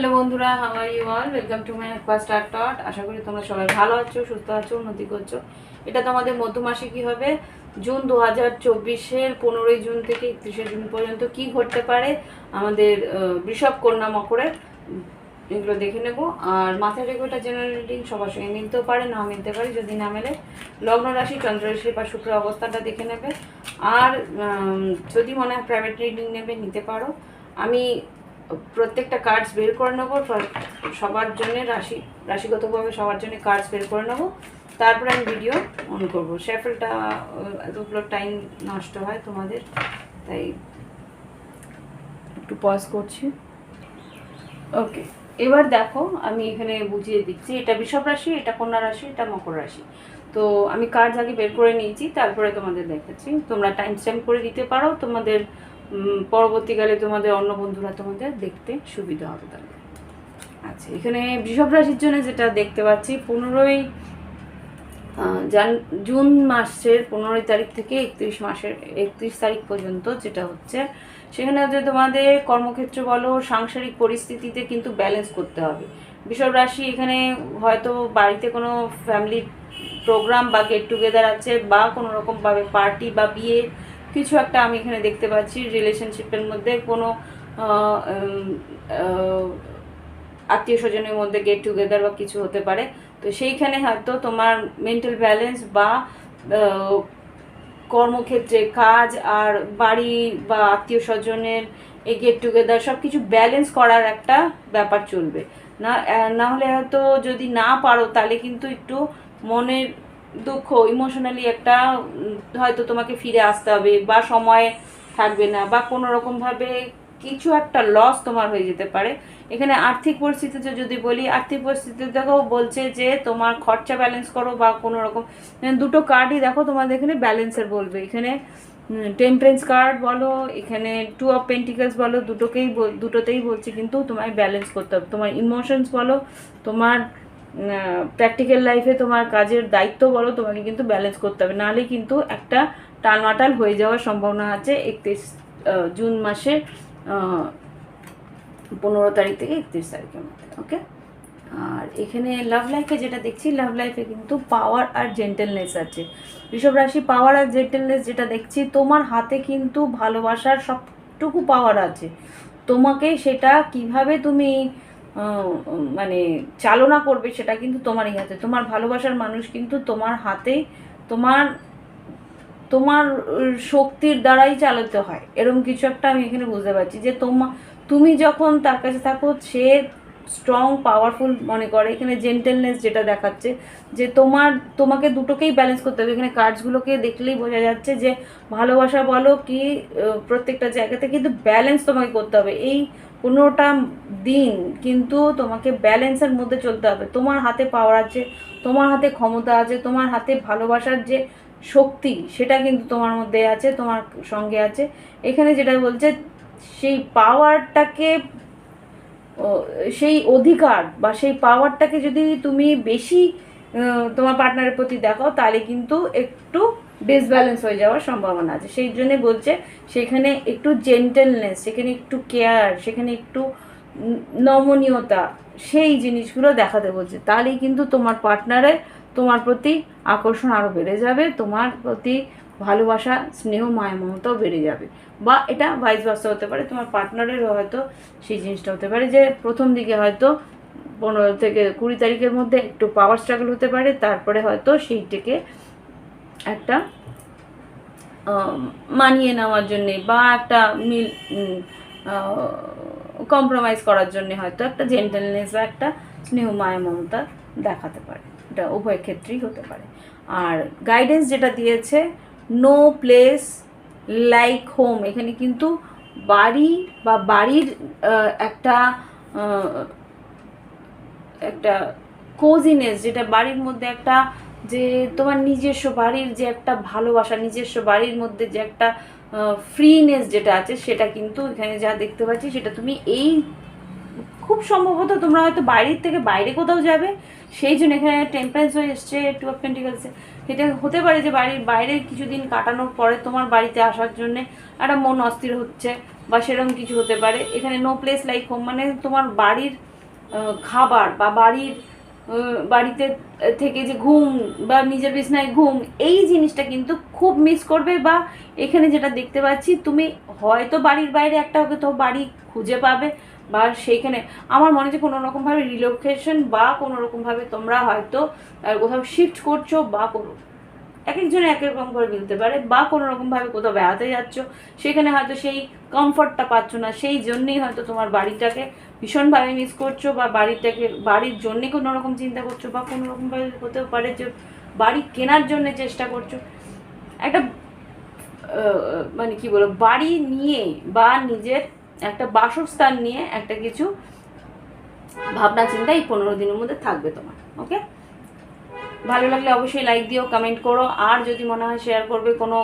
Hello বন্ধুরা how are you all welcome to my first star টট আশা করি তোমরা সবাই ভালো আছো, সুস্থ আছো, উন্নতি করছ। এটা তোমাদের মধ্যমাসে কি হবে? জুন দু হাজার চব্বিশের পনেরোই জুন থেকে একত্রিশে জুন পর্যন্ত কি ঘটতে পারে? আমাদের বৃষভ কন্যা মকরের এগুলো দেখে নেব। আর মাথায় রেখে ওটা জেনারেল রিডিং সবার সঙ্গে মিলতেও পারে না মিলতে পারে, যদি না মেলে। লগ্ন রাশি, চন্দ্র বা শুক্র অবস্থাটা দেখে নেবে। আর যদি মনে হয় প্রাইভেট রিডিং নেবে, নিতে পারো। আমি প্রত্যেকটা কার্ডস বের করে নেব সবার জন্য রাশি, রাশিগতভাবে সবার জন্য কার্ডস বের করে নেব, তারপরে আমি ভিডিও অন করব। শেফেলটা এতগুলো টাইম নষ্ট হয় তোমাদের, তাই একটু পজ করছি। ওকে এবার দেখো, আমি এখানে বুঝিয়ে দিচ্ছি, এটা বৃষভ রাশি, এটা কন্যা রাশি, এটা মকর রাশি। তো আমি কার্ডস আগে বের করে নিয়েছি, তারপরে তোমাদের দেখাচ্ছি। তোমরা টাইম স্ট্যাম্প করে দিতে পারো, তোমাদের পরবর্তীকালে তোমাদের, অন্য বন্ধুরা তোমাদের দেখতে সুবিধা হবে তাহলে। আচ্ছা এখানে বৃষভ রাশির জন্য যেটা দেখতে পাচ্ছি, পনেরোই জান, জুন মাসের পনেরোই তারিখ থেকে একত্রিশ মাসের, একত্রিশ তারিখ পর্যন্ত যেটা হচ্ছে, সেখানে হচ্ছে তোমাদের কর্মক্ষেত্র বলো, সাংসারিক পরিস্থিতিতে কিন্তু ব্যালেন্স করতে হবে। বৃষভ রাশি এখানে হয়তো বাড়িতে কোনো ফ্যামিলি প্রোগ্রাম বা গেট টুগেদার আছে বা কোনো রকমভাবে পার্টি বা বিয়ে কিছু একটা আমি এখানে দেখতে পাচ্ছি রিলেশনশিপের মধ্যে। কোনো আত্মীয় স্বজনের মধ্যে গেট টুগেদার বা কিছু হতে পারে। তো সেইখানে হয়তো তোমার মেন্টাল ব্যালেন্স বা কর্মক্ষেত্রে কাজ আর বাড়ি বা আত্মীয় স্বজনের এই গেট টুগেদার সব কিছু ব্যালেন্স করার একটা ব্যাপার চলবে। না না হলে হয়তো যদি না পারো তাহলে কিন্তু একটু মনের দুঃখ ইমোশনালি একটা হয়তো তোমাকে ফিরে আসতে হবে বা সময় থাকবে না বা কোনো রকমভাবে কিছু একটা লস তোমার হয়ে যেতে পারে। এখানে আর্থিক পরিস্থিতিতে যদি বলি, আর্থিক পরিস্থিতিতে দেখো বলছে যে তোমার খরচা ব্যালেন্স করো বা কোনো রকম মানে দুটো কার্ডই দেখো তোমাদের এখানে ব্যালেন্সের বলবে। এখানে টেম্পারেন্স কার্ড বলো, এখানে টু অফ পেন্টিকেলস বলো, দুটোকেই দুটোতেই বলছে কিন্তু তোমায় ব্যালেন্স করতে হবে। তোমার ইমোশনস বলো, তোমার প্র্যাকটিক্যাল লাইফে তোমার কাজের দায়িত্ব বলো, তোমাকে কিন্তু ব্যালেন্স করতে হবে। নাহলে কিন্তু একটা টালমাটাল হয়ে যাওয়ার সম্ভাবনা আছে একত্রিশ জুন মাসে পনেরো তারিখ থেকে একত্রিশ তারিখের মধ্যে ওকে আর এখানে লাভ লাইফে যেটা দেখছি লাভ লাইফে কিন্তু পাওয়ার আর জেন্টেলনেস আছে। বৃষভ রাশি পাওয়ার আর জেন্টেলনেস যেটা দেখছি, তোমার হাতে কিন্তু ভালোবাসার সবটুকু পাওয়ার আছে। তোমাকে সেটা কীভাবে তুমি মানে চালনা করবে সেটা কিন্তু তোমারই হাতে। তোমার ভালোবাসার মানুষ কিন্তু তোমার হাতে, তোমার তোমার শক্তির দ্বারাই চালাতে হয়। এরকম কিছু একটা আমি এখানে বুঝতে পারছি যে তোমা, তুমি যখন তার কাছে থাকো, সে স্ট্রং পাওয়ারফুল মনে করে। এখানে জেন্টেলনেস যেটা দেখাচ্ছে যে তোমার, তোমাকে দুটোকেই ব্যালেন্স করতে হবে। এখানে কার্ডসগুলোকে দেখলেই বোঝা যাচ্ছে যে ভালোবাসা বলো কি প্রত্যেকটা জায়গাতে কিন্তু ব্যালেন্স তোমাকে করতে হবে। এই পনেরোটা দিন কিন্তু তোমাকে ব্যালেন্সের মধ্যে চলতে হবে। তোমার হাতে পাওয়ার আছে, তোমার হাতে ক্ষমতা আছে, তোমার হাতে ভালোবাসার যে শক্তি সেটা কিন্তু তোমার মধ্যে আছে, তোমার সঙ্গে আছে। এখানে যেটা বলছে, সেই পাওয়ারটাকে সেই অধিকার বা সেই পাওয়ারটাকে যদি তুমি বেশি তোমার পার্টনারের প্রতি দেখাও তাহলে কিন্তু একটু ডিসব্যালেন্স হয়ে যাওয়ার সম্ভাবনা আছে। সেই জন্য বলছে সেখানে একটু জেন্টেলনেস সেখানে একটু কেয়ার সেখানে একটু নমনীয়তা, সেই জিনিসগুলো দেখাতে বলছে। তাহলেই কিন্তু তোমার পার্টনারের তোমার প্রতি আকর্ষণ আরও বেড়ে যাবে, তোমার প্রতি ভালোবাসা, স্নেহ, মায়া, মমতাও বেড়ে যাবে। বা এটা ভাইস ভার্সা হতে পারে, তোমার পার্টনারেরও হয়তো সেই জিনিসটা হতে পারে যে প্রথম দিকে হয়তো পনেরো থেকে কুড়ি তারিখের মধ্যে একটু পাওয়ার স্ট্রাগল হতে পারে, তারপরে হয়তো সেইটাকে একটা মানিয়ে নেওয়ার জন্যে বা একটা মিল কম্প্রোমাইজ করার জন্যে হয়তো একটা জেন্টেলনেস বা একটা স্নেহ মায়া মমতা দেখাতে পারে। এটা উভয় ক্ষেত্রেই হতে পারে। আর গাইডেন্স যেটা দিয়েছে নো প্লেস লাইক হোম এখানে কিন্তু বাড়ি বা বাড়ির একটা একটা কোজিনেস যেটা বাড়ির মধ্যে একটা যে তোমার নিজস্ব বাড়ির যে একটা ভালোবাসা, নিজস্ব বাড়ির মধ্যে যে একটা ফ্রিনেস যেটা আছে, সেটা কিন্তু এখানে যা দেখতে পাচ্ছি, সেটা তুমি এই খুব সম্ভবত তোমরা হয়তো বাইরের থেকে বাইরে কোথাও যাবে, সেই জন্য এখানে টেম্পারেন্স হয়ে এসছে টু অফ পেন্টিকালসে এটা হতে পারে যে বাড়ির বাইরে কিছুদিন কাটানোর পরে তোমার বাড়িতে আসার জন্যে একটা মন অস্থির হচ্ছে বা সেরকম কিছু হতে পারে। এখানে নো প্লেস লাইক হোম মানে তোমার বাড়ির খাবার বা বাড়ির বাড়িতে থেকে যে ঘুম বা নিজের বিছনায় ঘুম, এই জিনিসটা কিন্তু খুব মিস করবে বা এখানে যেটা দেখতে পাচ্ছি, তুমি হয়তো বাড়ির বাইরে একটা হবে তো বাড়ি খুঁজে পাবে বা সেইখানে। আমার মনে হচ্ছে কোনো রকমভাবে রিলোকেশন বা কোনো রকমভাবে তোমরা হয়তো কোথাও শিফট করছ বা কোনো এক একজন এক রকম করে মিলতে পারে বা কোনো রকমভাবে কোথাও বেড়াতে যাচ্ছ, সেখানে হয়তো সেই কমফর্টটা পাচ্ছ না, সেই জন্যেই হয়তো তোমার বাড়িটাকে ভীষণভাবে মিস করছ বা বাড়িটাকে, বাড়ির জন্যে কোনো রকম চিন্তা করছ বা কোনো রকমভাবে হতেও পারে যে বাড়ি কেনার জন্য চেষ্টা করছ। একটা মানে কি বলব, বাড়ি নিয়ে বা নিজের একটা বাসস্থান নিয়ে একটা কিছু ভাবনা চিন্তা এই পনেরো দিনের মধ্যে থাকবে তোমার ওকে ভালো লাগলে অবশ্যই লাইক দিও কমেন্ট করো। আর যদি মনে হয় শেয়ার করবে কোনো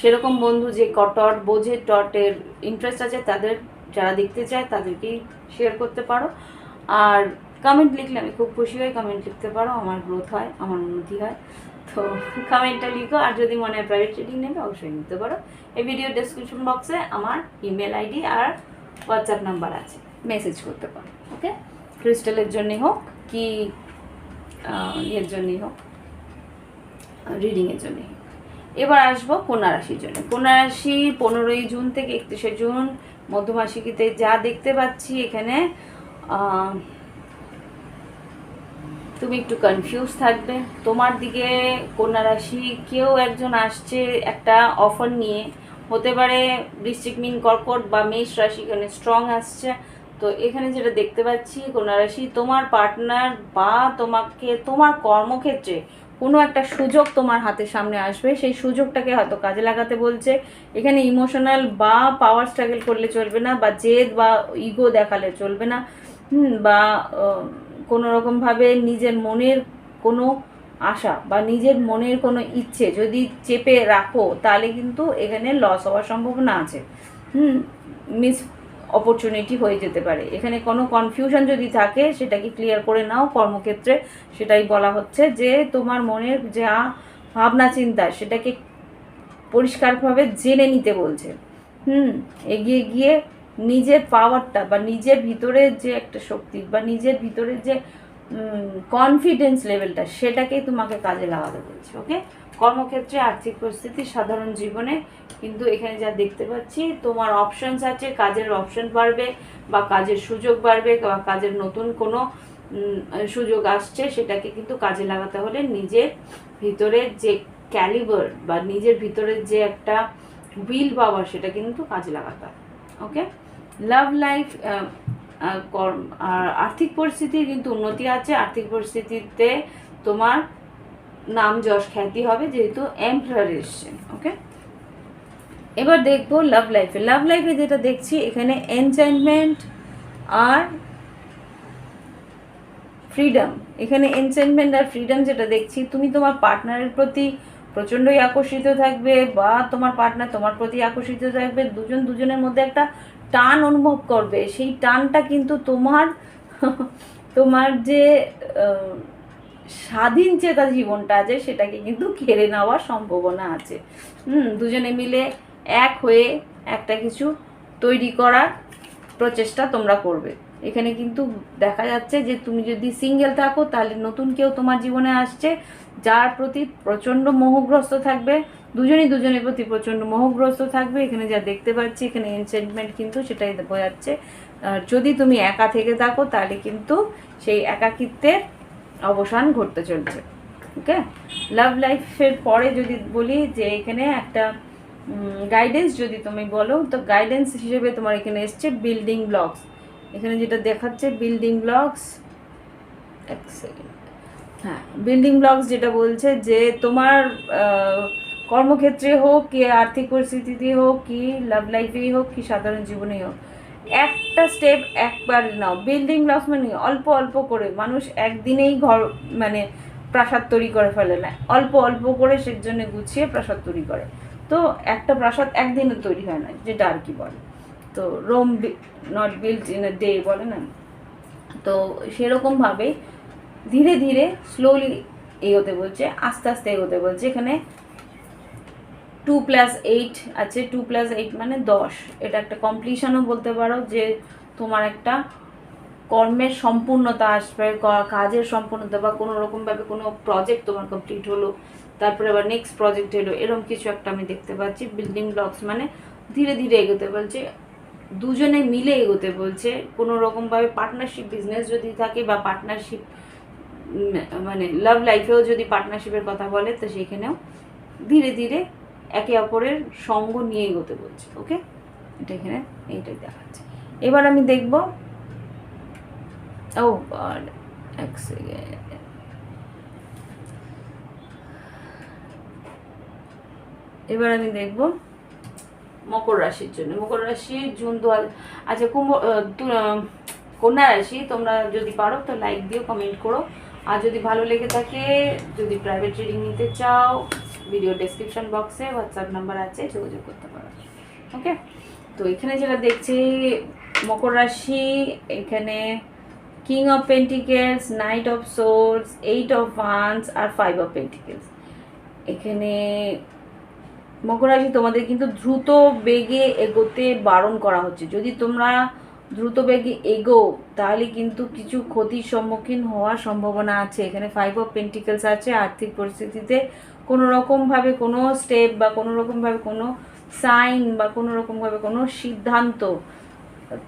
সেরকম বন্ধু যে টট বোঝে টটের ইন্টারেস্ট আছে, তাদের যারা দেখতে চায় তাদেরকেই শেয়ার করতে পারো। আর কমেন্ট লিখলে আমি খুব খুশি হই। কমেন্ট লিখতে পারো, আমার গ্রোথ হয়, আমার উন্নতি হয়। তো কমেন্টটা লিখো। আর যদি মনে হয় প্রাইভেট রিডিং নেবে, অবশ্যই নিতে পারো। এই ভিডিও ডেসক্রিপশন বক্সে আমার ইমেল আইডি আর হোয়াটসঅ্যাপ নাম্বার আছে। মেসেজ করতে পারো ওকে ক্রিস্টালের জন্যই হোক, কি ইয়ের জন্যই হোক রিডিংয়ের জন্যই হোক। এবার আসব কন্যা রাশির জন্য। কন্যা রাশি পনেরোই জুন থেকে একত্রিশে জুন, মধ্যমাসিকিতে যা দেখতে পাচ্ছি এখানে তুমি একটু কনফিউজ থাকবে। তোমার দিকে কন্যা রাশি কেউ একজন আসছে একটা অফার নিয়ে। হতে পারে বৃশ্চিক মিন কর্কট বা মেষ রাশি এখানে স্ট্রং আসছে। তো এখানে যেটা দেখতে পাচ্ছি কন্যা রাশি তোমার পার্টনার বা তোমাকে, তোমার কর্মক্ষেত্রে কোনো একটা সুযোগ তোমার হাতের সামনে আসবে। সেই সুযোগটাকে হয়তো কাজে লাগাতে বলছে। এখানে ইমোশনাল বা পাওয়ার স্ট্রাগল করলে চলবে না বা জেদ বা ইগো দেখালে চলবে না। বা কোনো রকমভাবে নিজের মনের কোনো আশা বা নিজের মনের কোনো ইচ্ছে যদি চেপে রাখো, তাহলে কিন্তু এখানে লস হওয়ার সম্ভাবনা আছে। হুম মিস অপরচুনিটি হয়ে যেতে পারে। এখানে কোনো কনফিউশন যদি থাকে, সেটাকে ক্লিয়ার করে নাও। কর্মক্ষেত্রে সেটাই বলা হচ্ছে যে, তোমার মনের যা ভাবনা চিন্তা, সেটাকে পরিষ্কারভাবে জেনে নিতে বলছে। হুম, এগিয়ে গিয়ে নিজের পাওয়ারটা বা নিজের ভিতরের যে একটা শক্তি বা নিজের ভিতরের যে কনফিডেন্স লেভেলটা সেটাকেই তোমাকে কাজে লাগাতে বলছে ওকে কর্মক্ষেত্রে, আর্থিক পরিস্থিতি, সাধারণ জীবনে কিন্তু এখানে যা দেখতে পাচ্ছি, তোমার অপশনস আছে, কাজের অপশন বাড়বে বা কাজের সুযোগ বাড়বে বা কাজের নতুন কোনো সুযোগ আসছে, সেটাকে কিন্তু কাজে লাগাতে হলে নিজের ভিতরের যে ক্যালিবার বা নিজের ভিতরের যে একটা উইল পাওয়ার সেটা কিন্তু কাজে লাগাতে ওকে লাভ লাইফ আর আর্থিক পরিস্থিতির কিন্তু উন্নতি আছে, আর্থিক পরিস্থিতিতে তোমার নাম যশ খ্যাতি হবে যেহেতু এমপ্লয়ার এসছে ওকে এবার দেখব লাভ লাইফে লাভ লাইফে যেটা দেখছি, এখানে এনচাইনমেন্ট আর ফ্রিডম এখানে এনচাইনমেন্ট আর ফ্রিডম যেটা দেখছি, তুমি তোমার পার্টনারের প্রতি প্রচণ্ডই আকর্ষিত থাকবে বা তোমার পার্টনার তোমার প্রতি আকর্ষিত থাকবে, দুজন দুজনের মধ্যে একটা টান অনুভব করবে। সেই টানটা কিন্তু তোমার তোমার যে স্বাধীন চেতা জীবনটা আছে, সেটাকে কিন্তু কেড়ে নেওয়ার সম্ভাবনা আছে। হুম, দুজনে মিলে এক হয়ে একটা কিছু তৈরি করার প্রচেষ্টা তোমরা করবে। এখানে কিন্তু দেখা যাচ্ছে যে তুমি যদি সিঙ্গেল থাকো, তাহলে নতুন কেউ তোমার জীবনে আসছে, যার প্রতি প্রচণ্ড মোহগ্রস্ত থাকবে। দুজনই দুজনের প্রতি প্রচণ্ড মোহগ্রস্ত থাকবে। এখানে যা দেখতে পাচ্ছি, এখানে এনচেন্টমেন্ট কিন্তু সেটাই বোঝাচ্ছে। যদি তুমি একা থেকে থাকো, তাহলে কিন্তু সেই একাকিত্বের অবসান ঘটতে চলছে ওকে লাভ লাইফের পরে যদি বলি যে এখানে একটা গাইডেন্স যদি তুমি বলো, তো গাইডেন্স হিসেবে তোমার এখানে এসছে বিল্ডিং ব্লকস এখানে যেটা দেখাচ্ছে বিল্ডিং ব্লকস এক সেকেন্ড হ্যাঁ বিল্ডিং ব্লকস যেটা বলছে যে তোমার কর্মক্ষেত্রে হোক, কি আর্থিক পরিস্থিতিতে হোক, কি লাভ লাইফেই হোক, কি সাধারণ জীবনেই হোক একটা স্টেপ একবার নাও। বিল্ডিং ব্লকস মানে অল্প অল্প করে। মানুষ একদিনেই ঘর মানে প্রাসাদ তৈরি করে ফেলে না। অল্প অল্প করে সে জন্য গুছিয়ে প্রাসাদ তৈরি করে। তো একটা প্রাসাদ একদিনে তৈরি হয় না, যেটা আর কি বলে। তো Rome not build in a day বলে না? তো সেরকমভাবে ধীরে ধীরে স্লোলি এগোতে বলছে, আস্তে আস্তে এগোতে বলছে। এখানে টু প্লাস এইট আছে টু প্লাস এইট মানে দশ। এটা একটা কমপ্লিশনও বলতে পারো যে তোমার একটা কর্মের সম্পূর্ণতা আসবে কাজের সম্পূর্ণতা বা কোনো রকমভাবে কোনো প্রজেক্ট তোমার কমপ্লিট হলো, তারপরে আবার নেক্সট প্রজেক্ট এলো এরকম কিছু একটা আমি দেখতে পাচ্ছি। বিল্ডিং ব্লকস মানে ধীরে ধীরে এগোতে বলছে, দুজনে মিলে এগোতে বলছে। কোনো রকমভাবে পার্টনারশিপ বিজনেস যদি থাকে বা পার্টনারশিপ মানে লাভ লাইফেও যদি পার্টনারশিপের কথা বলে, তো সেখানেও ধীরে ধীরে একে অপরের সঙ্গ নিয়ে এগোতে বলছে, ওকে? এটা এখানে এইটাই দেখাচ্ছে। এবার আমি দেখব। ও এক এবার আমি দেখব মকর রাশির জন্য। মকর রাশি, জুন, দু হাজার আচ্ছা কুম্ভ কন্যা রাশি, তোমরা যদি পারো তো লাইক দিও কমেন্ট করো। আর যদি ভালো লেগে থাকে, যদি প্রাইভেট রিডিং নিতে চাও ভিডিও ডেসক্রিপশন বক্সে হোয়াটসঅ্যাপ নাম্বার আছে, যোগাযোগ করতে পারো। ওকে তো এখানে যেটা দেখছি, মকর রাশি, এখানে king of pentacles knight of swords eight of wands R five of pentacles এখানে মকর রাশি তোমাদের কিন্তু দ্রুত বেগে এগোতে বারণ করা হচ্ছে। যদি তোমরা দ্রুত বেগে এগো, তাহলে কিন্তু কিছু ক্ষতির সম্মুখীন হওয়ার সম্ভাবনা আছে। এখানে ফাইভ অফ পেন্টিকেলস আছে, আর্থিক পরিস্থিতিতে কোনো রকমভাবে কোনো স্টেপ বা কোনো রকমভাবে কোনো সাইন বা কোনো রকমভাবে কোনো সিদ্ধান্ত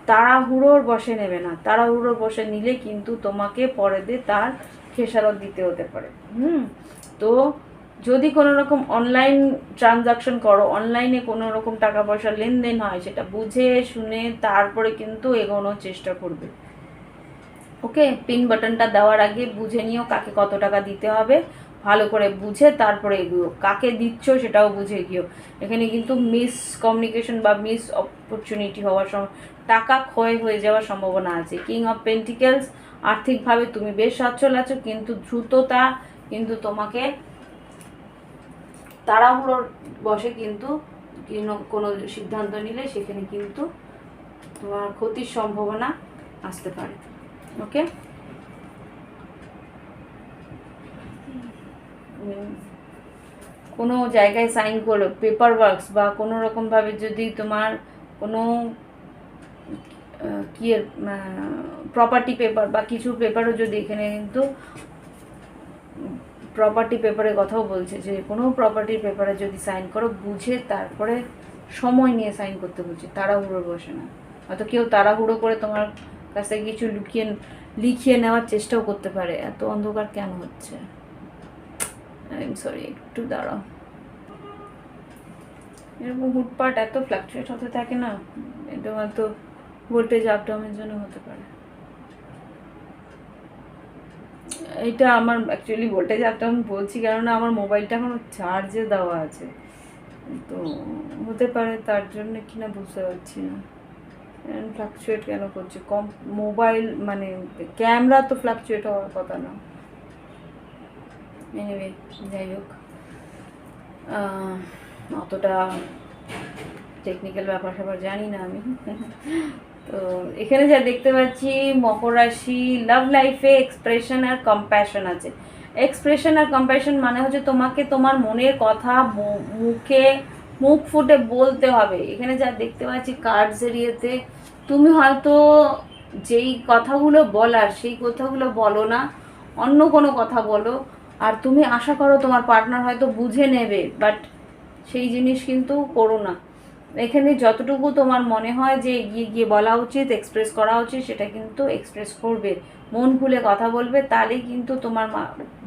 তাড়াহুড়োর বসে নেবে না। তাড়াহুড়োর বসে নিলে কিন্তু তোমাকে পরে দিয়ে তার খেসারত দিতে হতে পারে। হুম? তো যদি কোনো রকম অনলাইন ট্রানজাকশন করো অনলাইনে কোনো রকম টাকা পয়সা লেনদেন হয়, সেটা বুঝে শুনে তারপরে কিন্তু এগোনোর চেষ্টা করবে। ওকে পিন বাটনটা দেওয়ার আগে বুঝে নিও কাকে কত টাকা দিতে হবে। ভালো করে বুঝে তারপরে এগিয়েও কাকে দিচ্ছ সেটাও বুঝে গিয়েও এখানে কিন্তু মিস কমিউনিকেশন বা মিস অপরচুনিটি হওয়ার টাকা ক্ষয় হয়ে যাওয়ার সম্ভাবনা আছে। কিং অফ পেন্টিকেলস আর্থিকভাবে তুমি বেশ সচ্ছল আছো, কিন্তু দ্রুততা কিন্তু তোমাকে তাড়াহুড়োর বসে কিন্তু কোনো সিদ্ধান্ত নিলে সেখানে কিন্তু তোমার ক্ষতির সম্ভাবনা আসতে পারে। ওকে কোনো জায়গায় সাইন করো পেপার ওয়ার্কস বা কোনো রকমভাবে যদি তোমার কোনো কি প্রপার্টি পেপার বা কিছু পেপারও যদি এখানে কিন্তু প্রপার্টি পেপারের কথাও বলছে যে কোনো প্রপার্টির পেপারে যদি সাইন করো, বুঝে তারপরে সময় নিয়ে সাইন করতে বলছে, তাড়াহুড়ো বসে না। হয়তো কেউ তাড়াহুড়ো করে তোমার কাছ থেকে কিছু লুকিয়ে, লিখিয়ে নেওয়ার চেষ্টাও করতে পারে, এত অন্ধকার কেন হচ্ছে? আই সরি একটু দাঁড়াও। এরকম হুটপাট এত ফ্লাকচুয়েট হতে থাকে না এটা হয়তো ভোল্টেজ আপ ডাউনের জন্য হতে পারে। এটা আমার অ্যাকচুয়ালি ভোল্টেজ আমি বলছি কেননা আমার মোবাইলটা এখনও চার্জে দেওয়া আছে। তো হতে পারে তার জন্য কি না বুঝতে পারছি না। ফ্লাকচুয়েট কেন করছে? কম মোবাইল মানে ক্যামেরা তো ফ্লাকচুয়েট হওয়ার কথা না। এনিওয়ে যাই হোক। অতটা টেকনিক্যাল ব্যাপার স্যাপার জানি না আমি। তো এখানে যা দেখতে পাচ্ছি, মকর রাশি লাভ লাইফে এক্সপ্রেশন আর কম্প্যাশন আছে। এক্সপ্রেশন আর কম্প্যাশন মানে হচ্ছে তোমাকে তোমার মনের কথা মুখে, মুখ ফুটে বলতে হবে। এখানে যা দেখতে পাচ্ছি কার্ডস এরিয়াতে তুমি হয়তো যেই কথাগুলো বলার, সেই কথাগুলো বলো না। অন্য কোনো কথা বলো। আর তুমি আশা করো তোমার পার্টনার হয়তো বুঝে নেবে বাট সেই জিনিস কিন্তু করো না। এখানে যতটুকু তোমার মনে হয় যে এগিয়ে গিয়ে বলা উচিত এক্সপ্রেস করা উচিত, সেটা কিন্তু এক্সপ্রেস করবে। মন খুলে কথা বলবে, তাহলেই কিন্তু তোমার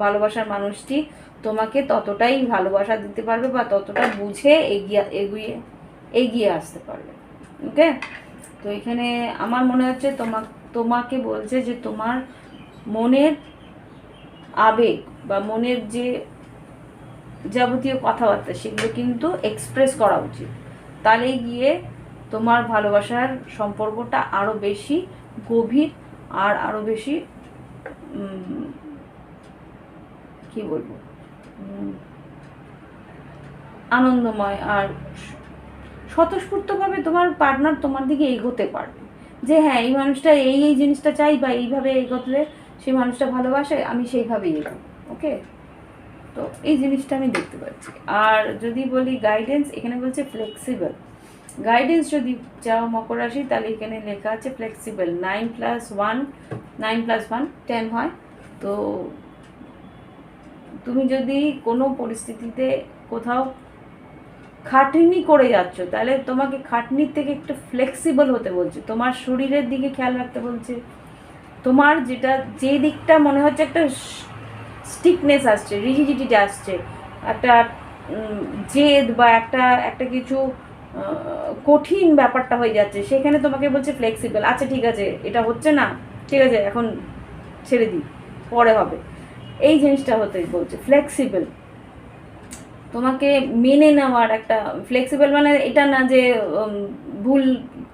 ভালোবাসার মানুষটি তোমাকে ততটাই ভালোবাসা দিতে পারবে বা ততটা বুঝে এগিয়ে এগিয়ে এগিয়ে আসতে পারবে। ওকে তো এখানে আমার মনে হচ্ছে তোমা, তোমাকে বলছে যে তোমার মনের আবেগ বা মনের যে যাবতীয় কথাবার্তা, সেগুলো কিন্তু এক্সপ্রেস করা উচিত। তাহলে গিয়ে তোমার ভালোবাসার সম্পর্কটা আরও বেশি গভীর আর আরও বেশি কি বলব? আনন্দময় আর স্বতঃস্ফূর্তভাবে তোমার পার্টনার তোমার দিকে এগোতে পারবে। যে হ্যাঁ এই মানুষটা এই এই জিনিসটা চাই বা এইভাবে এগোলে সেই মানুষটা ভালোবাসে, আমি সেইভাবেই এগোবো ওকে? তো এই জিনিসটা আমি দেখতে পাচ্ছি। আর যদি বলি গাইডেন্স এখানে বলছে ফ্লেক্সিবল গাইডেন্স যদি চাও মকর রাশি, তাহলে এখানে লেখা আছে flexible nine plus one nine plus one ten হয়। তো তুমি যদি কোনো পরিস্থিতিতে কোথাও খাটনি করে যাচ্ছ, তাহলে তোমাকে খাটনির থেকে একটু ফ্লেক্সিবল হতে বলছে। তোমার শরীরের দিকে খেয়াল রাখতে বলছে। তোমার যেটা, যে দিকটা মনে হচ্ছে একটা স্টিকনেস আসছে রিজিডিটিটা আসছে, একটা জেদ বা একটা একটা কিছু কঠিন ব্যাপারটা হয়ে যাচ্ছে, সেখানে তোমাকে বলছে ফ্লেক্সিবল আচ্ছা ঠিক আছে, এটা হচ্ছে না, ঠিক আছে, এখন ছেড়ে দিই, পরে হবে। এই জিনিসটা হতে বলছে ফ্লেক্সিবল তোমাকে মেনে নেওয়ার একটা ফ্লেক্সিবল মানে এটা না যে ভুল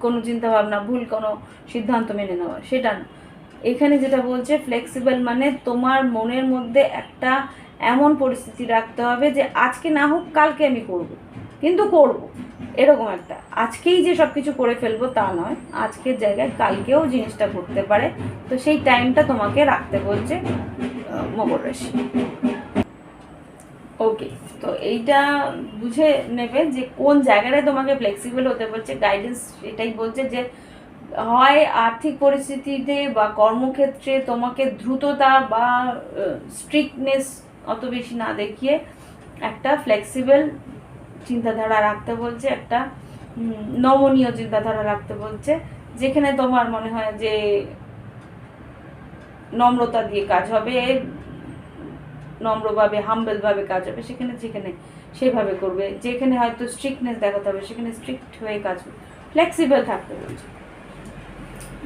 কোনো চিন্তাভাবনা, ভুল কোনো সিদ্ধান্ত মেনে নেওয়া, সেটা না। এখানে যেটা বলছে ফ্লেক্সিবল মানে তোমার মনের মধ্যে একটা এমন পরিস্থিতি রাখতে হবে যে আজকে না হোক কালকে আমি করব। কিন্তু করব। এরকম একটা। আজকেই যে সব কিছু করে ফেলব তা নয়। আজকের জায়গায় কালকেও জিনিসটা করতে পারে। তো সেই টাইমটা তোমাকে রাখতে বলছে মকর রাশি। ওকে তো এইটা বুঝে নেবে যে কোন জায়গাটায় তোমাকে ফ্লেক্সিবল হতে বলছে। গাইডেন্স এটাই বলছে যে হয় আর্থিক পরিস্থিতিতে বা কর্মক্ষেত্রে তোমাকে দ্রুততা বা স্ট্রিক্টনেস অত বেশি না দেখিয়ে একটা ফ্লেক্সিবল চিন্তাধারা রাখতে বলছে, একটা নমনীয় চিন্তাধারা রাখতে বলছে, যেখানে তোমার মনে হয় যে নম্রতা দিয়ে কাজ হবে, নম্রভাবে হাম্বেলভাবে কাজ হবে, সেখানে, যেখানে সেভাবে করবে, যেখানে হয়তো স্ট্রিক্টনেস দেখাতে হবে, সেখানে স্ট্রিক্ট হয়ে কাজ করবে। ফ্লেক্সিবল থাকতে বলছে।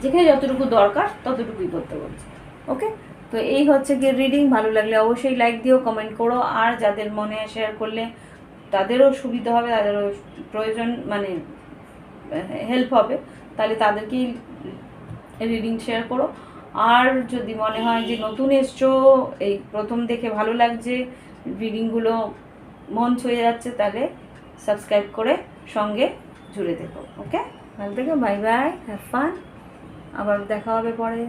যেখানে যতটুকু দরকার ততটুকুই করতে বলছে। ওকে তো এই হচ্ছে গিয়ে রিডিং ভালো লাগলে অবশ্যই লাইক দিও কমেন্ট করো। আর যাদের মনে শেয়ার করলে তাদেরও সুবিধা হবে, তাদেরও প্রয়োজন মানে হেল্প হবে, তাহলে তাদেরকেই রিডিং শেয়ার করো। আর যদি মনে হয় যে নতুন এসছো, এই প্রথম দেখে ভালো লাগছে রিডিংগুলো মন ছুঁয়ে যাচ্ছে, তাহলে সাবস্ক্রাইব করে সঙ্গে জুড়ে দেখো ওকে ভালো থেকো বাই বাই হ্যাভ ফান আবার দেখা হবে পরে।